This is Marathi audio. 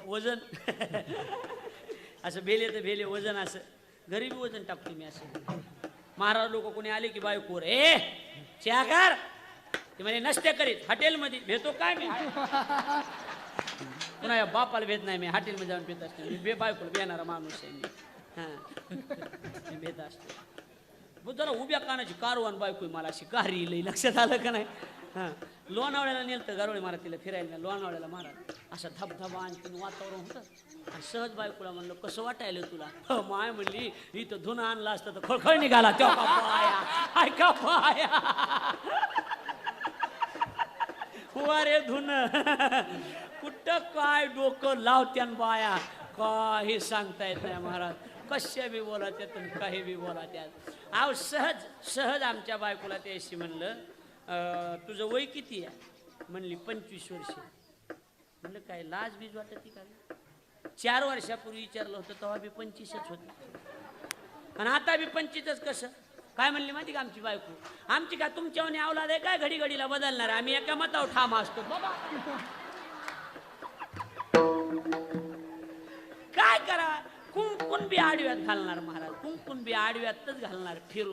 वजन. असं भेले तर भेले वजन असं. घरी बी वजन टाकतो मी असं. महाराज लोक कोणी आले की बायकोर ए चहा कर ते म्हणजे नसते करीत हॉटेलमध्ये भेटतो काय मी? पुन्हा या बापाला भेट नाही मी हॉटेलमध्ये जाऊन भेट असते. मी बे बायकोला बेणारा माणूस आहे मी. हां. भेट असते. मग जरा उभ्या कानाची कारवान बायको आहे मला अशी. कारी लई लक्षात आलं का नाही? हां. लोणावळ्याला नेलं गारोळी महाराज तिला फिरायला लोणावळ्याला महाराज असा धबधबा आणखीन वातावरण होतं. आणि सहज बायकोला म्हणलं कसं वाटायलं तुला? हो माय म्हणली इथं धुन आणला असतं तर खळखळ निघाला. तेव्हा पाया? ऐका पाया? हो रे धुन कुठं काय डोकं लावत्यान बाया? काही सांगता येत नाही महाराज. कशा बी बोला त्यात काही बी बोला त्यात अहो सहज सहज आमच्या बायकोला त्याशी म्हणलं तुझं वय किती आहे? म्हणली पंचवीस वर्ष. म्हणलं काय लाज बीज वाटत का चार वर्षापूर्वी विचारलं होतं तेव्हा बी पंचवीसच होत. आणि आता बी पंचवीसच कसं? काय म्हणली माहिती का आमची बायको? आमची का तुमच्यावानी अवलाद आहे? काय घडी घडीला बदलणार? आम्ही एका मतावर ठाम असतो. बाबा! काय करा? कुंकुन बी आडव्यात घालणार महाराज. कुंकुन बी आडव्यातच घालणार फिरू